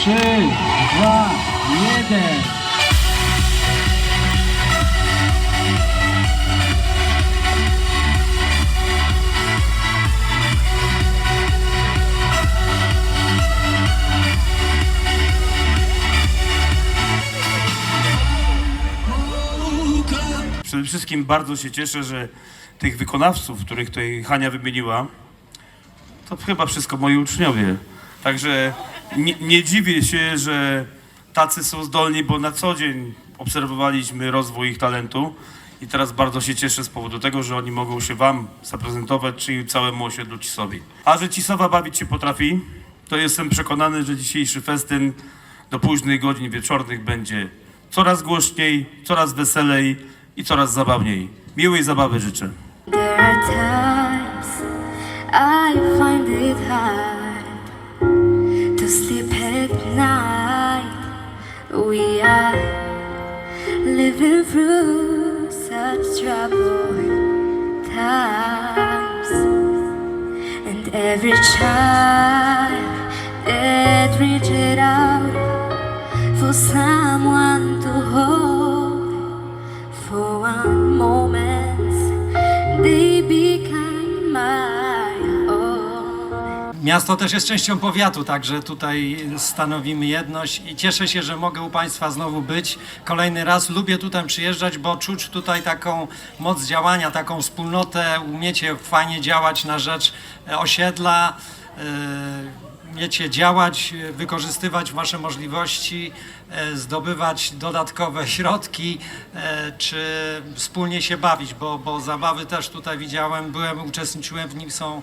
3, 2, 1. Przede wszystkim bardzo się cieszę, że tych wykonawców, których tutaj Hania wymieniła, to chyba wszystko moi uczniowie. Także nie, nie dziwię się, że tacy są zdolni, bo na co dzień obserwowaliśmy rozwój ich talentu i teraz bardzo się cieszę z powodu tego, że oni mogą się Wam zaprezentować, czyli całemu osiedlu Cisowi. A że Cisowa bawić się potrafi, to jestem przekonany, że dzisiejszy festyn do późnych godzin wieczornych będzie coraz głośniej, coraz weselej i coraz zabawniej. Miłej zabawy życzę. There are times I find it hard sleep at night. We are living through such troubled times, and every child that reaches out for someone to Miasto też jest częścią powiatu, także tutaj stanowimy jedność i cieszę się, że mogę u Państwa znowu być. Kolejny raz lubię tutaj przyjeżdżać, bo czuć tutaj taką moc działania, taką wspólnotę, umiecie fajnie działać na rzecz e, osiedla. Umiecie działać, e, wykorzystywać Wasze możliwości, e, zdobywać dodatkowe środki, e, czy wspólnie się bawić, bo, bo zabawy też tutaj widziałem, byłem, uczestniczyłem w nich, są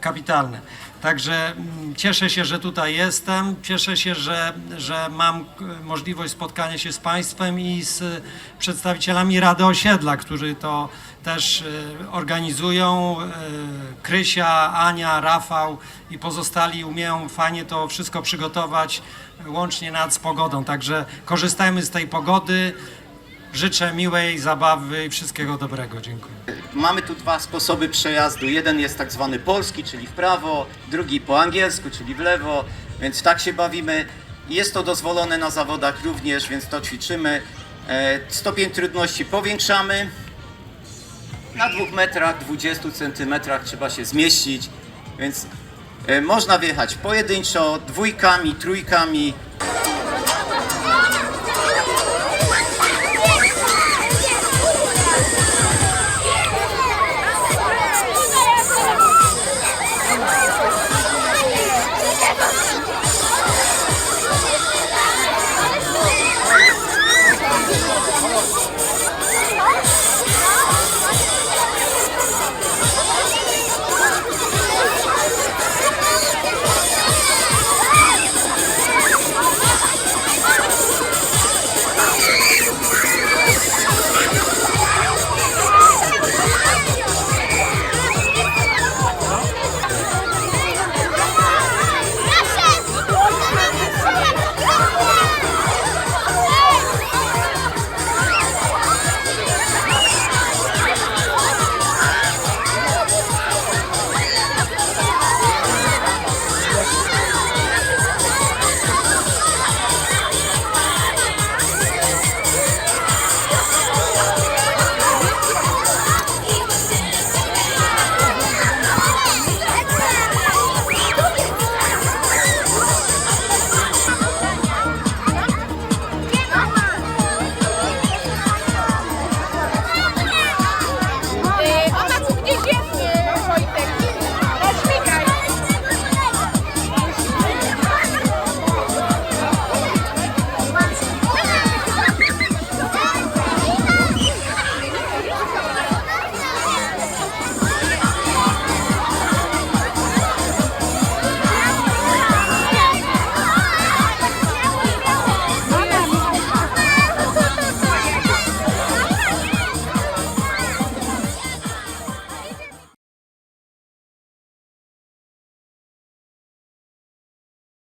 kapitalne. Także mm, cieszę się, że tutaj jestem, cieszę się, że, że mam możliwość spotkania się z Państwem i z przedstawicielami Rady Osiedla, którzy to też e, organizują. e, Krysia, Ania, Rafał i pozostali umieją fajnie to wszystko przygotować, e, łącznie nad z pogodą. Także korzystajmy z tej pogody. Życzę miłej zabawy i wszystkiego dobrego. Dziękuję. Mamy tu dwa sposoby przejazdu. Jeden jest tak zwany polski, czyli w prawo, drugi po angielsku, czyli w lewo, więc tak się bawimy. Jest to dozwolone na zawodach również, więc to ćwiczymy. Stopień trudności powiększamy. Na dwóch metrach, 20 centymetrach trzeba się zmieścić, więc e, można wjechać pojedynczo, dwójkami, trójkami.